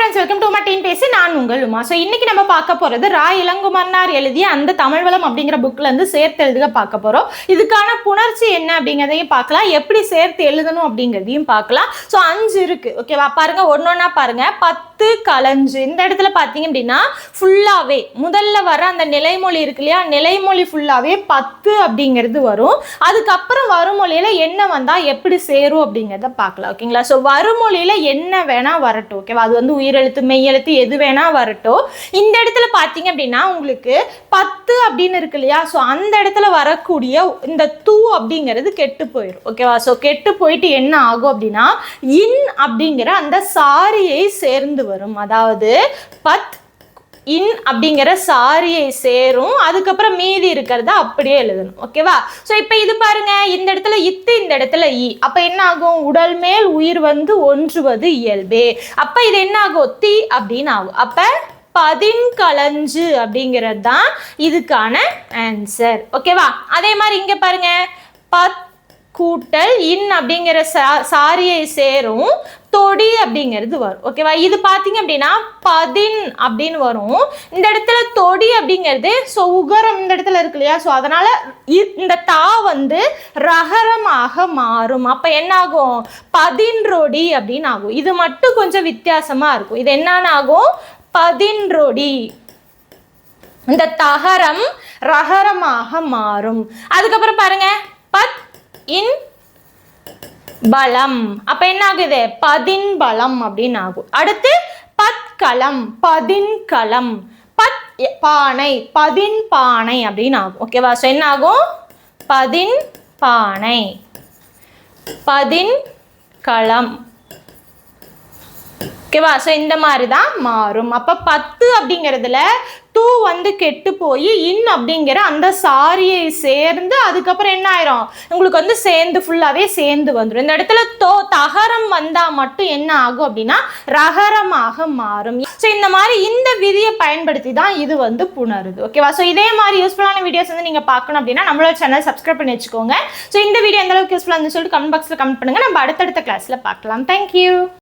Friends welcome to மட்டின் பேசி நான் உங்கள் உமா. ஸோ இன்னைக்கு நம்ம பார்க்க போகிறது ரா இளங்குமன்னார் எழுதிய அந்த தமிழ் வளம் அப்படிங்கிற புக்லேருந்து சேர்த்து எழுதுக பார்க்க போகிறோம் இதுக்கான புணர்ச்சி என்ன அப்படிங்கிறதையும் பார்க்கலாம். எப்படி சேர்த்து எழுதணும் அப்படிங்கிறதையும் பார்க்கலாம். ஸோ அஞ்சு இருக்குது ஓகேவா பாருங்கள் ஒன்று ஒன்றா பாருங்க. பத்து கலஞ்சு. இந்த இடத்துல பார்த்தீங்க அப்படின்னா ஃபுல்லாகவே முதல்ல வர அந்த நிலைமொழி இருக்கு இல்லையா? நிலைமொழி ஃபுல்லாகவே பத்து அப்படிங்கிறது வரும். அதுக்கப்புறம் வருமொழியில் என்ன வந்தால் எப்படி சேரும் அப்படிங்கிறத பார்க்கலாம் ஓகேங்களா ஸோ வருமொழியில் என்ன வேணால் வரட்டும் ஓகேவா அது வந்து உயிரெழுத்து மெய்யெழுத்து எது வேணால் வரட்டும். இந்த இடத்துல பார்த்தீங்க அப்படின்னா உங்களுக்கு பத்து அப்படின்னு இருக்கு இல்லையா? ஸோ அந்த இடத்துல வரக்கூடிய இந்த தூ அப்படிங்கிறது கெட்டு போயிடும் ஓகேவா ஸோ கெட்டு போயிட்டு என்ன ஆகும் அப்படின்னா இன் அப்படிங்கிற அந்த சாரியை சேர்ந்து வரும். அதாவது பத் இன் அப்படிங்கிற சாரியை சேரும். அதுக்கப்புறம் மீதி இருக்கிறத அப்படியே எழுதணும். ஓகேவா ஸோ இப்போ இது பாருங்க. இந்த இடத்துல இத்து இந்த இடத்துல இ. அப்போ என்ன ஆகும் உடல் மேல் உயிர் வந்து ஒன்றுவது இயல்பே. அப்போ இது என்ன ஆகும் தி அப்படின்னு ஆகும். அப்போ பதின்கலஞ்சு அப்படிங்கிறது தான் இதுக்கான ஆன்சர் ஓகேவா அதே மாதிரி இங்கே பாருங்க. பத் கூட்டல் இன் அப்படிங்கிற சா சாரியை சேரும். தொடி அப்படிங்கிறது வரும். ஓகேவா இது பார்த்தீங்க அப்படின்னா பதின் அப்படின்னு வரும். இந்த இடத்துல தொடி அப்படிங்கிறது ஸோ உகரம் இந்த இடத்துல இருக்கு இல்லையா? ஸோ அதனால இ- இந்த தா வந்து ரகரமாக மாறும். அப்போ என்ன ஆகும் பதின்றொடி அப்படின்னு ஆகும். இது மட்டும் கொஞ்சம் வித்தியாசமாக இருக்கும். இது என்னன்னு ஆகும்? பதின்றொடி இந்த தகரம் ரகரமாக மாறும். அதுக்கப்புறம் பாருங்க. பத் இன் பலம். அப்ப என்ன ஆகுது பதின்பலம் அப்படின்னு ஆகும் அடுத்து பத்கலம் பதின்கலம் பத் பானை பதின் பானை அப்படின்னு ஆகும் ஓகேவா ஸோ என்ன ஆகும் பதின் பானை பதின் களம் ஓகேவா ஸோ இந்த மாதிரி தான் மாறும். அப்போ பத்து அப்படிங்கிறதுல டூ வந்து கெட்டு போய் இன் அப்படிங்கிற அந்த சாரியை சேர்ந்து அதுக்கப்புறம் என்ன ஆயிரும்? உங்களுக்கு வந்து சேர்ந்து ஃபுல்லாகவே சேர்ந்து வந்துடும் இந்த இடத்துல தோ தகரம் வந்தால் மட்டும் என்ன ஆகும் அப்படின்னா ரகரமாக மாறும். ஸோ இந்த மாதிரி இந்த விதியை பயன்படுத்தி தான் இது வந்து புணருது. ஓகேவா ஸோ இதே மாதிரி யூஸ்ஃபுல்லான வீடியோஸ் வந்து நீங்கள் பார்க்கணும் அப்படின்னா நம்மளோட சேனல் சப்ஸ்கிரைப் பண்ணி வச்சுக்கோங்க. ஸோ இந்த வீடியோ எந்த அளவுக்கு யூஸ்ஃபுல்லாக இருந்து சொல்லிட்டு கமெண்ட் பாக்ஸில் கமெண்ட் பண்ணுங்கள் நம்ம அடுத்தடுத்த கிளாஸில் பார்க்கலாம். தேங்க்யூ